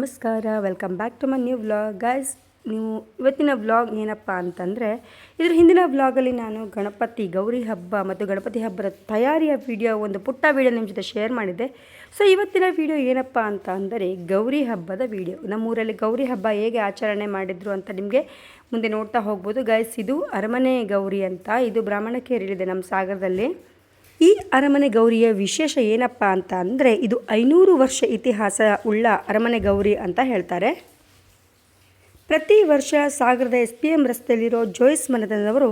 ನಮಸ್ಕಾರ welcome back to my new vlog guys ನೀವು ಇವತ್ತಿನ ವ್ಲಾಗ್ ಏನಪ್ಪ ಅಂತಂದರೆ, ಇದ್ರ ಹಿಂದಿನ ವ್ಲಾಗಲ್ಲಿ ನಾನು ಗಣಪತಿ ಗೌರಿ ಹಬ್ಬ ಮತ್ತು ಗಣಪತಿ ಹಬ್ಬದ ತಯಾರಿಯ ವಿಡಿಯೋ ಒಂದು ಪುಟ್ಟ ವಿಡಿಯೋ ನಿಮ್ಮ ಜೊತೆ ಶೇರ್ ಮಾಡಿದ್ದೆ. ಸೊ ಇವತ್ತಿನ ವಿಡಿಯೋ ಏನಪ್ಪ ಅಂತ ಅಂದರೆ ಗೌರಿ ಹಬ್ಬದ ವಿಡಿಯೋ ನಮ್ಮೂರಲ್ಲಿ ಗೌರಿ ಹಬ್ಬ ಹೇಗೆ ಆಚರಣೆ ಮಾಡಿದ್ರು ಅಂತ ನಿಮಗೆ ಮುಂದೆ ನೋಡ್ತಾ ಹೋಗ್ಬೋದು. ಗೈಸ್ ಇದು ಅರಮನೆ ಗೌರಿ ಅಂತ, ಇದು ಬ್ರಾಹ್ಮಣಕೇರಿಲಿದೆ ನಮ್ಮ ಸಾಗರದಲ್ಲಿ. ಈ ಅರಮನೆ ಗೌರಿಯ ವಿಶೇಷ ಏನಪ್ಪ ಅಂತ ಅಂದರೆ ಇದು ಐನೂರು ವರ್ಷ ಇತಿಹಾಸ ಉಳ್ಳ ಅರಮನೆ ಗೌರಿ ಅಂತ ಹೇಳ್ತಾರೆ. ಪ್ರತಿ ವರ್ಷ ಸಾಗರದ ಎಸ್ ಪಿ ಎಂ ರಸ್ತೆಯಲ್ಲಿರೋ ಜೋಯಿಸ್ ಮನೆತನದವರು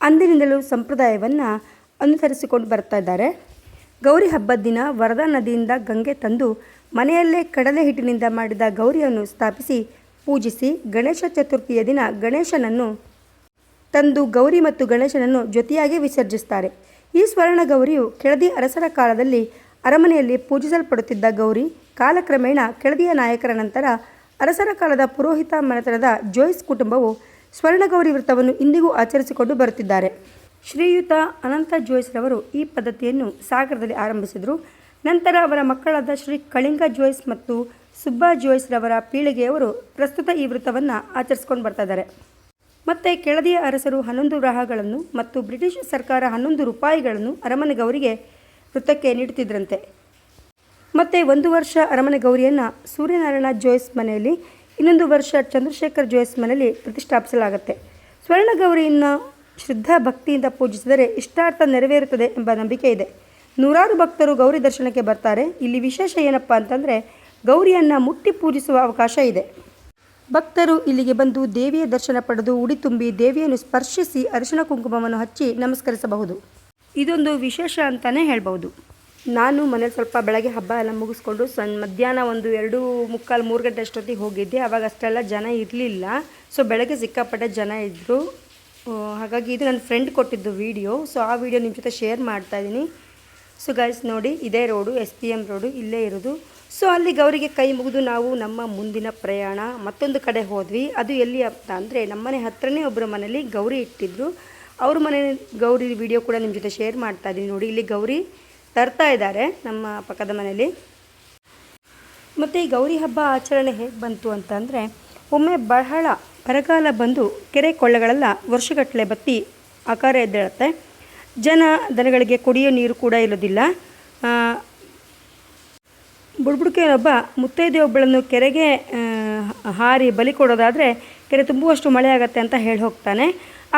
ಅಂದಿನಿಂದಲೂ ಸಂಪ್ರದಾಯವನ್ನು ಅನುಸರಿಸಿಕೊಂಡು ಬರ್ತಾ ಇದ್ದಾರೆ. ಗೌರಿ ಹಬ್ಬದ ದಿನ ವರದಾ ನದಿಯಿಂದ ಗಂಗೆ ತಂದು ಮನೆಯಲ್ಲೇ ಕಡಲೆ ಹಿಟ್ಟಿನಿಂದ ಮಾಡಿದ ಗೌರಿಯನ್ನು ಸ್ಥಾಪಿಸಿ ಪೂಜಿಸಿ ಗಣೇಶ ಚತುರ್ಥಿಯ ದಿನ ಗಣೇಶನನ್ನು ತಂದು ಗೌರಿ ಮತ್ತು ಗಣೇಶನನ್ನು ಜೊತೆಯಾಗಿ ವಿಸರ್ಜಿಸ್ತಾರೆ. ಈ ಸ್ವರ್ಣ ಗೌರಿಯು ಕೆಳದಿ ಅರಸರ ಕಾಲದಲ್ಲಿ ಅರಮನೆಯಲ್ಲಿ ಪೂಜಿಸಲ್ಪಡುತ್ತಿದ್ದ ಗೌರಿ ಕಾಲಕ್ರಮೇಣ ಕೆಳದಿಯ ನಾಯಕರ ನಂತರ ಅರಸರ ಕಾಲದ ಪುರೋಹಿತ ಮನೆತನದ ಜೋಯಿಸ್ ಕುಟುಂಬವು ಸ್ವರ್ಣಗೌರಿ ವೃತ್ತವನ್ನು ಇಂದಿಗೂ ಆಚರಿಸಿಕೊಂಡು ಬರುತ್ತಿದ್ದಾರೆ. ಶ್ರೀಯುತ ಅನಂತ ಜೋಯ್ಸ್ರವರು ಈ ಪದ್ಧತಿಯನ್ನು ಸಾಗರದಲ್ಲಿ ಆರಂಭಿಸಿದರು. ನಂತರ ಅವರ ಮಕ್ಕಳಾದ ಶ್ರೀ ಕಳಿಂಗ ಜೋಯಿಸ್ ಮತ್ತು ಸುಬ್ಬಾ ಜೋಯ್ಸ್ರವರ ಪೀಳಿಗೆಯವರು ಪ್ರಸ್ತುತ ಈ ವೃತ್ತವನ್ನು ಆಚರಿಸ್ಕೊಂಡು ಬರ್ತಾ ಇದ್ದಾರೆ. ಮತ್ತು ಕೆಳದಿಯ ಅರಸರು ಹನ್ನೊಂದು ಗ್ರಹಗಳನ್ನು ಮತ್ತು ಬ್ರಿಟಿಷ್ ಸರ್ಕಾರ ಹನ್ನೊಂದು ರೂಪಾಯಿಗಳನ್ನು ಅರಮನೆ ಗೌರಿಗೆ ವೃತ್ತಕ್ಕೆ ನೀಡುತ್ತಿದ್ದರಂತೆ ಮತ್ತೆ ಒಂದು ವರ್ಷ ಅರಮನೆ ಗೌರಿಯನ್ನು ಸೂರ್ಯನಾರಾಯಣ ಜೋಯಿಸ್ ಮನೆಯಲ್ಲಿ, ಇನ್ನೊಂದು ವರ್ಷ ಚಂದ್ರಶೇಖರ್ ಜೋಯಿಸ್ ಮನೆಯಲ್ಲಿ ಪ್ರತಿಷ್ಠಾಪಿಸಲಾಗುತ್ತೆ. ಸ್ವರ್ಣ ಗೌರಿಯನ್ನು ಶ್ರದ್ಧಾ ಭಕ್ತಿಯಿಂದ ಪೂಜಿಸಿದರೆ ಇಷ್ಟಾರ್ಥ ನೆರವೇರುತ್ತದೆ ಎಂಬ ನಂಬಿಕೆ ಇದೆ. ನೂರಾರು ಭಕ್ತರು ಗೌರಿ ದರ್ಶನಕ್ಕೆ ಬರ್ತಾರೆ. ಇಲ್ಲಿ ವಿಶೇಷ ಏನಪ್ಪ ಅಂತಂದರೆ ಗೌರಿಯನ್ನು ಮುಟ್ಟಿ ಪೂಜಿಸುವ ಅವಕಾಶ ಇದೆ. ಭಕ್ತರು ಇಲ್ಲಿಗೆ ಬಂದು ದೇವಿಯ ದರ್ಶನ ಪಡೆದು ಉಡಿ ತುಂಬಿ ದೇವಿಯನ್ನು ಸ್ಪರ್ಶಿಸಿ ಅರಿಶಿನ ಕುಂಕುಮವನ್ನು ಹಚ್ಚಿ ನಮಸ್ಕರಿಸಬಹುದು. ಇದೊಂದು ವಿಶೇಷ ಅಂತಲೇ ಹೇಳ್ಬೋದು ನಾನು ಮನೇಲಿ ಸ್ವಲ್ಪ ಬೆಳಗ್ಗೆ ಹಬ್ಬ ಎಲ್ಲ ಮುಗಿಸ್ಕೊಂಡು ಸಣ್ಣ ಮಧ್ಯಾಹ್ನ ಒಂದು ಎರಡು ಮುಕ್ಕಾಲು ಮೂರು ಗಂಟೆ ಅಷ್ಟೊತ್ತಿಗೆ ಹೋಗಿದ್ದೆ. ಆವಾಗ ಅಷ್ಟೆಲ್ಲ ಜನ ಇರಲಿಲ್ಲ. ಸೊ ಬೆಳಗ್ಗೆ ಸಿಕ್ಕಾಪಟ್ಟೆ ಜನ ಇದ್ದರು ಹಾಗಾಗಿ ಇದು ನನ್ನ ಫ್ರೆಂಡ್ ಕೊಟ್ಟಿದ್ದು ವೀಡಿಯೋ ಸೊ ಆ ವಿಡಿಯೋ ನಿಮ್ಮ ಜೊತೆ ಶೇರ್ ಮಾಡ್ತಾ ಇದ್ದೀನಿ. ಸೊ ಗೈಸ್ ನೋಡಿ, ಇದೇ road S P M road, ಇಲ್ಲೇ ಇರೋದು. ಸೊ ಅಲ್ಲಿ ಗೌರಿಗೆ ಕೈ ಮುಗಿದು ನಾವು ನಮ್ಮ ಮುಂದಿನ ಪ್ರಯಾಣ, ಮತ್ತೊಂದು ಕಡೆ ಹೋದ್ವಿ. ಅದು ಎಲ್ಲಿ ಅಂತ ಅಂದರೆ ನಮ್ಮನೆ ಹತ್ರನೇ ಒಬ್ಬರ ಮನೇಲಿ ಗೌರಿ ಇಟ್ಟಿದ್ದರು ಅವ್ರ ಮನೆ ಗೌರಿ ವಿಡಿಯೋ ಕೂಡ ನಿಮ್ಮ ಜೊತೆ ಶೇರ್ ಮಾಡ್ತಾ ಇದ್ದೀನಿ ನೋಡಿ, ಇಲ್ಲಿ ಗೌರಿ ತರ್ತಾ ಇದ್ದಾರೆ ನಮ್ಮ ಪಕ್ಕದ ಮನೇಲಿ. ಮತ್ತು ಈ ಗೌರಿ ಹಬ್ಬ ಆಚರಣೆ ಹೇಗೆ ಬಂತು ಅಂತಂದರೆ ಒಮ್ಮೆ ಬಹಳ ಬರಗಾಲ ಬಂದು ಕೆರೆ ಕೊಳ್ಳಗಳೆಲ್ಲ ವರ್ಷಗಟ್ಟಲೆ ಬತ್ತಿ ಆಕಾರ ಎದ್ದೇಳುತ್ತೆ. ಜನ ದನಗಳಿಗೆ ಕುಡಿಯೋ ನೀರು ಕೂಡ ಇರೋದಿಲ್ಲ. ಬುಡ್ಬುಡ್ಕೆ ಮುತ್ತೈದೆ ಒಬ್ಬಳನ್ನು ಕೆರೆಗೆ ಹಾರಿ ಬಲಿ ಕೊಡೋದಾದರೆ ಕೆರೆ ತುಂಬುವಷ್ಟು ಮಳೆ ಆಗುತ್ತೆ ಅಂತ ಹೇಳಿ ಹೋಗ್ತಾನೆ.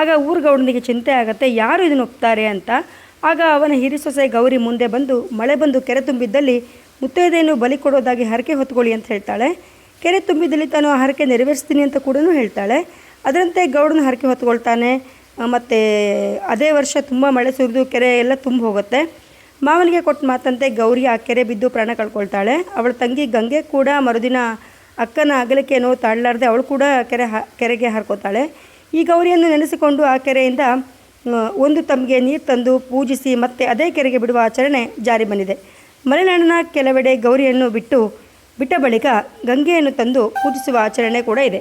ಆಗ ಊರುಗೌಡನಿಗೆ ಚಿಂತೆ ಆಗುತ್ತೆ, ಯಾರು ಇದನ್ನು ಒಪ್ತಾರೆ ಅಂತ. ಆಗ ಅವನ ಹಿರಿಸೊಸೆ ಗೌರಿ ಮುಂದೆ ಬಂದು, ಮಳೆ ಬಂದು ಕೆರೆ ತುಂಬಿದ್ದಲ್ಲಿ ಮುತ್ತೈದೆಯನ್ನು ಬಲಿ ಕೊಡೋದಾಗಿ ಹರಕೆ ಹೊತ್ಕೊಳ್ಳಿ ಅಂತ ಹೇಳ್ತಾಳೆ. ಕೆರೆ ತುಂಬಿದ್ದಲ್ಲಿ ತಾನು ಆ ಹರಕೆ ನೆರವೇರಿಸ್ತೀನಿ ಅಂತ ಕೂಡ ಹೇಳ್ತಾಳೆ. ಅದರಂತೆ ಗೌಡನ ಹರಕೆ ಹೊತ್ಕೊಳ್ತಾನೆ. ಮತ್ತು ಅದೇ ವರ್ಷ ತುಂಬ ಮಳೆ ಸುರಿದು ಕೆರೆ ಎಲ್ಲ ತುಂಬ ಹೋಗುತ್ತೆ. ಮಾವನಿಗೆ ಕೊಟ್ಟ ಮಾತಂತೆ, ಗೌರಿ ಆ ಕೆರೆ ಬಿದ್ದು ಪ್ರಾಣ ಕಳ್ಕೊಳ್ತಾಳೆ. ಅವಳ ತಂಗಿ ಗಂಗೆ ಕೂಡ ಮರುದಿನ ಅಕ್ಕನ ಅಗಲಿಕೆ ನೋವು ತಾಳಲಾರ್ದೆ ಅವಳು ಕೂಡ ಕೆರೆ ಹ, ಕೆರೆಗೆ ಹಾರ್ಕೋತಾಳೆ. ಈ ಗೌರಿಯನ್ನು ನೆನೆಸಿಕೊಂಡು ಆ ಕೆರೆಯಿಂದ ಒಂದು ತಮಗೆ ನೀರು ತಂದು ಪೂಜಿಸಿ ಮತ್ತೆ ಅದೇ ಕೆರೆಗೆ ಬಿಡುವ ಆಚರಣೆ ಜಾರಿ ಬಂದಿದೆ. ಮಲೆನಾಡಿನ ಕೆಲವೆಡೆ ಗೌರಿಯನ್ನು ಬಿಟ್ಟು, ಬಿಟ್ಟ ಬಳಿಕ ಗಂಗೆಯನ್ನು ತಂದು ಪೂಜಿಸುವ ಆಚರಣೆ ಕೂಡ ಇದೆ.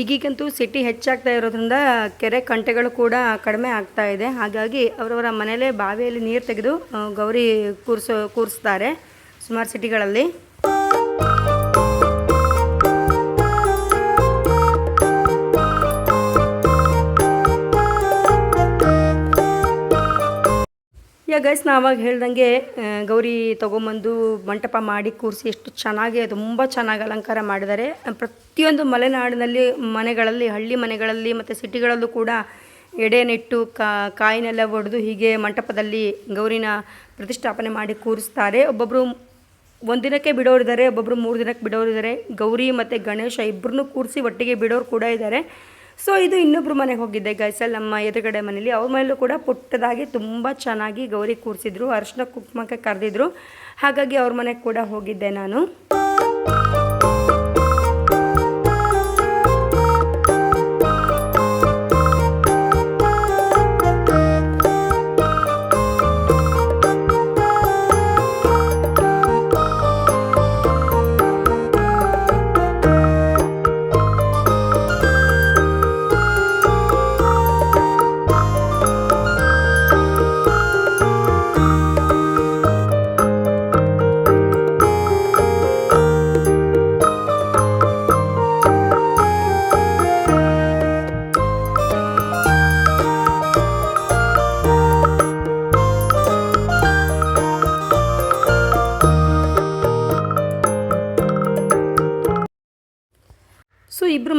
ಈಗೀಗಂತೂ ಸಿಟಿ ಹೆಚ್ಚಾಗ್ತಾ ಇರೋದ್ರಿಂದ ಕೆರೆ ಕಂಟೆಗಳು ಕೂಡ ಕಡಿಮೆ ಆಗ್ತಾ ಇದೆ. ಹಾಗಾಗಿ ಅವರವರ ಮನೆಯಲ್ಲೇ ಬಾವಿಯಲ್ಲಿ ನೀರು ತೆಗೆದು ಗೌರಿ ಕೂರಿಸೋ, ಕೂರಿಸ್ತಾರೆ ಸುಮಾರು ಸಿಟಿಗಳಲ್ಲಿ. ಯಾ ಗೈಸ್, ನಾವಾಗ ಹೇಳ್ದಂಗೆ ಗೌರಿ ತೊಗೊಂಬಂದು ಮಂಟಪ ಮಾಡಿ ಕೂರಿಸಿ ಎಷ್ಟು ಚೆನ್ನಾಗಿ, ತುಂಬ ಚೆನ್ನಾಗಿ ಅಲಂಕಾರ ಮಾಡಿದ್ದಾರೆ. ಪ್ರತಿಯೊಂದು ಮಲೆನಾಡಿನಲ್ಲಿ, ಮನೆಗಳಲ್ಲಿ, ಹಳ್ಳಿ ಮನೆಗಳಲ್ಲಿ ಮತ್ತು ಸಿಟಿಗಳಲ್ಲೂ ಕೂಡ ಎಡೆನಿಟ್ಟು, ಕಾ, ಕಾಯಿನೆಲ್ಲ ಒಡೆದು ಹೀಗೆ ಮಂಟಪದಲ್ಲಿ ಗೌರಿನ ಪ್ರತಿಷ್ಠಾಪನೆ ಮಾಡಿ ಕೂರಿಸ್ತಾರೆ. ಒಬ್ಬೊಬ್ಬರು ಒಂದಿನಕ್ಕೆ ಬಿಡೋರಿದ್ದಾರೆ ಒಬ್ಬೊಬ್ಬರು ಮೂರು ದಿನಕ್ಕೆ ಬಿಡೋರಿದ್ದಾರೆ ಗೌರಿ ಮತ್ತು ಗಣೇಶ ಇಬ್ಬರನ್ನೂ ಕೂರಿಸಿ ಒಟ್ಟಿಗೆ ಬಿಡೋರು ಕೂಡ ಇದ್ದಾರೆ. ಸೊ ಇದು ಇನ್ನೊಬ್ರು ಮನೆಗೆ ಹೋಗಿದ್ದೆ ಗೈಸಲ್ಲಿ ನಮ್ಮ ಎದುರುಗಡೆ ಮನೇಲಿ ಅವ್ರ ಮನೇಲೂ ಕೂಡ ಪುಟ್ಟದಾಗಿ ತುಂಬ ಚೆನ್ನಾಗಿ ಗೌರಿ ಕೂರಿಸಿದ್ರು, ಅರಿಶಿನ ಕುಂಕುಮಕ್ಕೆ ಕರೆದಿದ್ರು. ಹಾಗಾಗಿ ಅವ್ರ ಮನೆಗೆ ಕೂಡ ಹೋಗಿದ್ದೆ ನಾನು.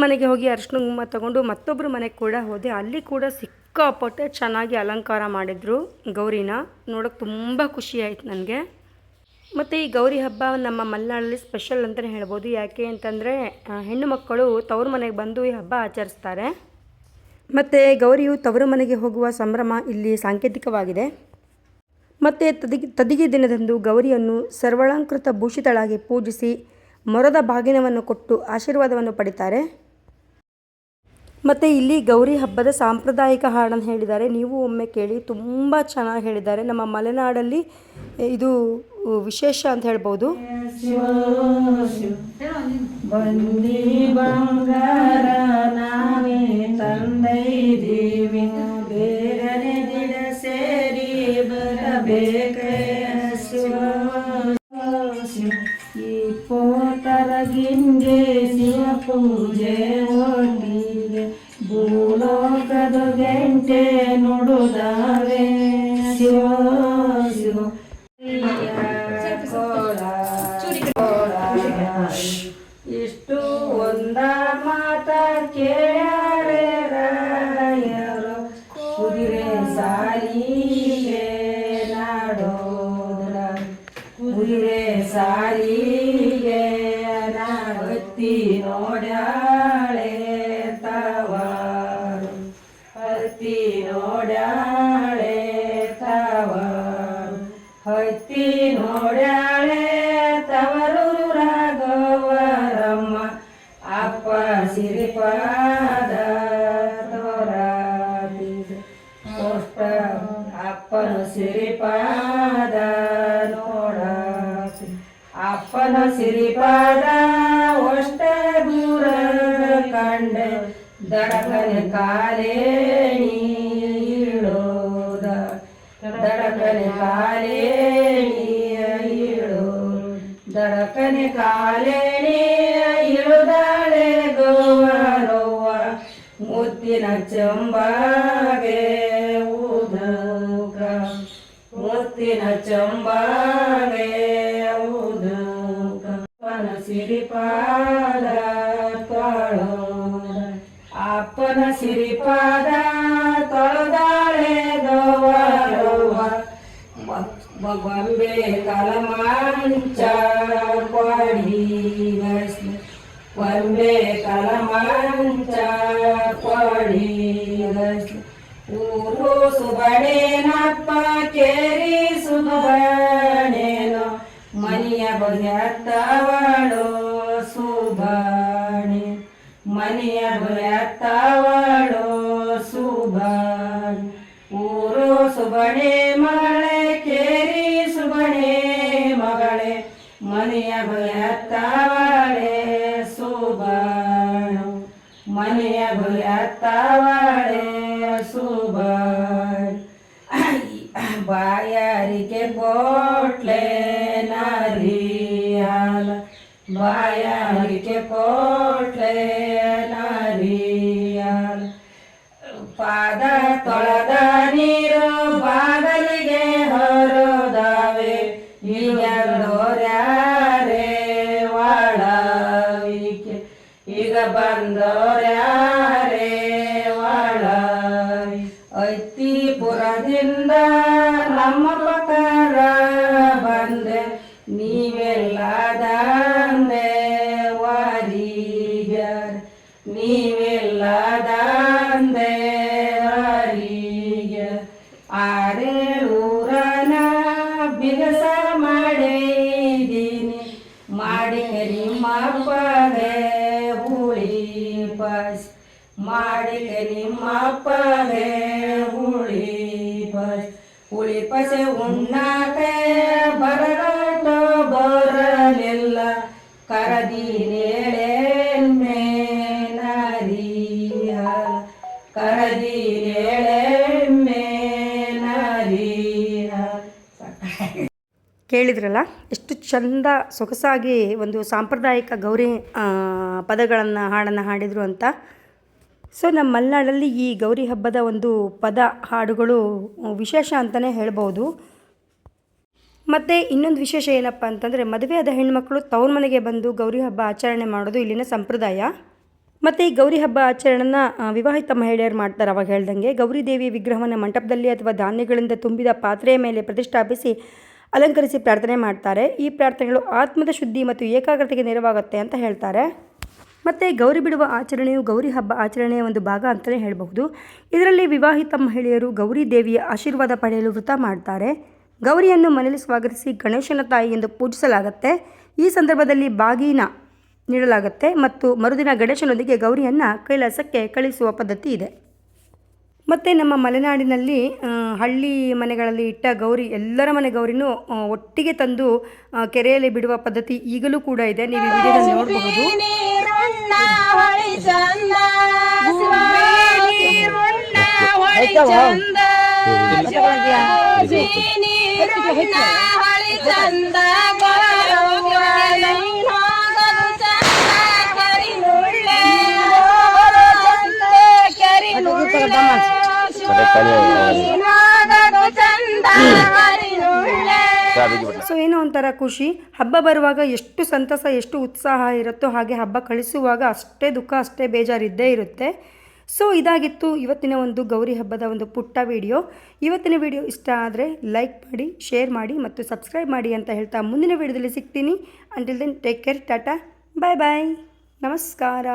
ಮನೆಗೆ ಹೋಗಿ ಅರಿಶಿನ ಕುಂಕುಮ ತಗೊಂಡು ಮತ್ತೊಬ್ಬರು ಮನೆಗೆ ಕೂಡ ಹೋದೆ. ಅಲ್ಲಿ ಕೂಡ ಸಿಕ್ಕಾಪಟ್ಟೆ ಚೆನ್ನಾಗಿ ಅಲಂಕಾರ ಮಾಡಿದರು ಗೌರಿನ. ನೋಡೋಕೆ ತುಂಬ ಖುಷಿ ಆಯಿತು ನನಗೆ. ಮತ್ತು ಈ ಗೌರಿ ಹಬ್ಬ ನಮ್ಮ ಮಲೆನಾಡಲ್ಲಿ ಸ್ಪೆಷಲ್ ಅಂತಲೇ ಹೇಳ್ಬೋದು. ಯಾಕೆ ಅಂತಂದರೆ ಹೆಣ್ಣು ಮಕ್ಕಳು ತವರು ಮನೆಗೆ ಬಂದು ಈ ಹಬ್ಬ ಆಚರಿಸ್ತಾರೆ. ಮತ್ತು ಗೌರಿಯು ತವರು ಮನೆಗೆ ಹೋಗುವ ಸಂಭ್ರಮ ಇಲ್ಲಿ ಸಾಂಕೇತಿಕವಾಗಿದೆ. ಮತ್ತು ತದಿಗೆ ತದಿಗೆ ದಿನದಂದು ಗೌರಿಯನ್ನು ಸರ್ವಳಂಕೃತ ಭೂಷಿತಳಾಗಿ ಪೂಜಿಸಿ ಮೊರದ ಬಾಗಿನವನ್ನು ಕೊಟ್ಟು ಆಶೀರ್ವಾದವನ್ನು ಪಡಿತಾರೆ. ಮತ್ತು ಇಲ್ಲಿ ಗೌರಿ ಹಬ್ಬದ ಸಾಂಪ್ರದಾಯಿಕ ಹಾಡನ್ನು ಹೇಳಿದ್ದಾರೆ. ನೀವು ಒಮ್ಮೆ ಕೇಳಿ ತುಂಬ ಚೆನ್ನಾಗಿ ಹೇಳಿದ್ದಾರೆ. ನಮ್ಮ ಮಲೆನಾಡಲ್ಲಿ ಇದು ವಿಶೇಷ ಅಂತ ಹೇಳ್ಬೋದು. ಬಂದಿ ಬಂಗಾರ ನಾವೇ ಇಷ್ಟು ಒಂದ ಮಾತ ಕೇಳರೆ ರಾಯರು. ಕುದುರೆ ಸಾಲಿಗೆ ನಾಡೋದ್ರ. ಕುದುರೆ ಸಾಲಿಗೆ ನಾಡತ್ತಿ ನೋಡ್ಯಾಳೆ ತವಾರು. ಹತ್ತಿ ನೋಡ್ಯಾಳೆ ಹತ್ತಿ ನೋಡ್ಯಾಳೆ ತವರು ರಾಘವರಮ್ಮ ಅಪ್ಪ ಸಿರಿಪಾದ ತೋರಾದಿದ ಅಷ್ಟ ಅಪ್ಪನ ಸಿರಿಪಾದ ನೋಡಾತಿ. ಅಪ್ಪನ ಸಿರಿಪಾದ ಅಷ್ಟ ದೂರ ಕಂಡ. ದಡಕನ ಕಾಲೇಣಿ ದಡಕನ ಕಾಲೇಣಿಯಳು ದಡಕನ ಕಾಲೇಣಿ ಇಳುದಾಳೆ ಗೋವರವ್ವ ಮುತ್ತಿನ ಚಂಬಾಗೆ ಊದುಕ ಮುತ್ತಿನ ಚಂಬಾಗೆ ಊದುಕ ಅಪ್ಪನ ಸಿರಿಪಾದ ತೊಳೋದ. ಅಪ್ಪನ ಸಿರಿಪಾದ ತೊಳೆದಾಳೆ ಬೊಂಬೆ ಕಲಮಾಂಚ ಕೊಡಿ ಒಂಬೆ ಕಲಮಾಂಚ ಕೊಡಿ ಊರು ಸುಬಡೇನಪ್ಪ ಕೇರಿ ಸುಬಡೇನೋ ಮನೆಯ ಬಗೆಯತ್ತವಳು ಸುಬಾಣಿ ಮನೆಯ ಬಗೆಯತ್ತವಳು ಸುಬಾಣಿ ಊರು ಸುಬಣೆ ಮಗಳೇ તાવાડે સુબણ મને ભૂલ્યા તાવાડે સુબણ બાયારી કે પોટલે નારિયાલ બાયારી કે પોટલે નારિયાલ પાદા તળદા નીર ಐತಿಪುರದಿಂದ ನಮ್ಮ ಪಕಾರ ಬಂದೆ ನೀವೆಲ್ಲ ದಂದೆ ವಾರಿಗ್ಯಾರ ನೀವೆಲ್ಲ ದಂದೆ ವಾರಿಗ್ಯಾರ ಆರೇಳೂರನ ಬಿಗಸ ಮಾಡಿದೀನಿ ಮಾಡಿ ನಿಮ್ಮಪ್ಪಗೆ ಹುಳಿ ಪಾಸ್ ಮಾಡಿ ನಿಮ್ಮಪ್ಪಗೆ ಹುಳಿ ಪಾಸ್ ಹುಳಿ ಪಸೆ ಉಣ್ಣಾಕೆ ಬರಗಾಟ ಬರಲಿಲ್ಲ. ಕರದಿನೇಳೆ ಮೇನರಿಯ ಕರದಿನೇಳೆ ಮೇನರಿಯ ಕೇಳಿದ್ರಲ್ಲ, ಎಷ್ಟು ಚಂದ ಸೊಗಸಾಗಿ ಒಂದು ಸಾಂಪ್ರದಾಯಿಕ ಗೌರಿ ಪದಗಳನ್ನು ಹಾಡನ್ನು ಹಾಡಿದರು ಅಂತ. ಸೊ ನಮ್ಮ ಮಲೆನಾಡಲ್ಲಿ ಈ ಗೌರಿ ಹಬ್ಬದ ಒಂದು ಪದ, ಹಾಡುಗಳು ವಿಶೇಷ ಅಂತಲೇ ಹೇಳ್ಬೋದು. ಮತ್ತು ಇನ್ನೊಂದು ವಿಶೇಷ ಏನಪ್ಪ ಅಂತಂದರೆ ಮದುವೆಯಾದ ಹೆಣ್ಮಕ್ಳು ತವ್ರ ಮನೆಗೆ ಬಂದು ಗೌರಿ ಹಬ್ಬ ಆಚರಣೆ ಮಾಡೋದು ಇಲ್ಲಿನ ಸಂಪ್ರದಾಯ. ಮತ್ತು ಈ ಗೌರಿ ಹಬ್ಬ ಆಚರಣೆನ ವಿವಾಹಿತ ಮಹಿಳೆಯರು ಮಾಡ್ತಾರೆ ಅವಾಗ ಹೇಳ್ದಂಗೆ. ಗೌರಿ ದೇವಿಯ ವಿಗ್ರಹವನ್ನು ಮಂಟಪದಲ್ಲಿ ಅಥವಾ ಧಾನ್ಯಗಳಿಂದ ತುಂಬಿದ ಪಾತ್ರೆಯ ಮೇಲೆ ಪ್ರತಿಷ್ಠಾಪಿಸಿ ಅಲಂಕರಿಸಿ ಪ್ರಾರ್ಥನೆ ಮಾಡ್ತಾರೆ. ಈ ಪ್ರಾರ್ಥನೆಗಳು ಆತ್ಮದ ಶುದ್ಧಿ ಮತ್ತು ಏಕಾಗ್ರತೆಗೆ ನೆರವಾಗುತ್ತೆ ಅಂತ ಹೇಳ್ತಾರೆ. ಮತ್ತು ಗೌರಿ ಬಿಡುವ ಆಚರಣೆಯು ಗೌರಿ ಹಬ್ಬ ಆಚರಣೆಯ ಒಂದು ಭಾಗ ಅಂತಲೇ ಹೇಳಬಹುದು. ಇದರಲ್ಲಿ ವಿವಾಹಿತ ಮಹಿಳೆಯರು ಗೌರಿ ದೇವಿಯ ಆಶೀರ್ವಾದ ಪಡೆಯಲು ವ್ರತ ಮಾಡ್ತಾರೆ. ಗೌರಿಯನ್ನು ಮನೆಯಲ್ಲಿ ಸ್ವಾಗತಿಸಿ ಗಣೇಶನ ತಾಯಿ ಎಂದು ಪೂಜಿಸಲಾಗುತ್ತೆ. ಈ ಸಂದರ್ಭದಲ್ಲಿ ಬಾಗಿನ ನೀಡಲಾಗುತ್ತೆ ಮತ್ತು ಮರುದಿನ ಗಣೇಶನೊಂದಿಗೆ ಗೌರಿಯನ್ನು ಕೈಲಾಸಕ್ಕೆ ಕಳಿಸುವ ಪದ್ಧತಿ ಇದೆ. ಮತ್ತು ನಮ್ಮ ಮಲೆನಾಡಿನಲ್ಲಿ ಹಳ್ಳಿ ಮನೆಗಳಲ್ಲಿ ಇಟ್ಟ ಗೌರಿ ಎಲ್ಲರ ಮನೆ ಗೌರಿನೂ ಒಟ್ಟಿಗೆ ತಂದು ಕೆರೆಯಲ್ಲಿ ಬಿಡುವ ಪದ್ಧತಿ ಈಗಲೂ ಕೂಡ ಇದೆ. ನೀವು ಈ ವಿಡಿಯೋದಲ್ಲಿ ನೋಡಬಹುದು. ಚಂದ. ಸೊ ಏನೋ ಒಂಥರ ಖುಷಿ. ಹಬ್ಬ ಬರುವಾಗ ಎಷ್ಟು ಸಂತಸ, ಎಷ್ಟು ಉತ್ಸಾಹ ಇರುತ್ತೋ ಹಾಗೆ ಹಬ್ಬ ಕಳಿಸುವಾಗ ಅಷ್ಟೇ ದುಃಖ, ಅಷ್ಟೇ ಬೇಜಾರಿದ್ದೇ ಇರುತ್ತೆ. ಸೊ ಇದಾಗಿತ್ತು ಇವತ್ತಿನ ಒಂದು ಗೌರಿ ಹಬ್ಬದ ಒಂದು ಪುಟ್ಟ ವಿಡಿಯೋ ಇವತ್ತಿನ ವಿಡಿಯೋ ಇಷ್ಟ ಆದರೆ ಲೈಕ್ ಮಾಡಿ ಶೇರ್ ಮಾಡಿ ಮತ್ತು ಸಬ್ಸ್ಕ್ರೈಬ್ ಮಾಡಿ ಅಂತ ಹೇಳ್ತಾ ಮುಂದಿನ ವಿಡಿಯೋದಲ್ಲಿ ಸಿಗ್ತೀನಿ. Until then take care tata bye bye ನಮಸ್ಕಾರ.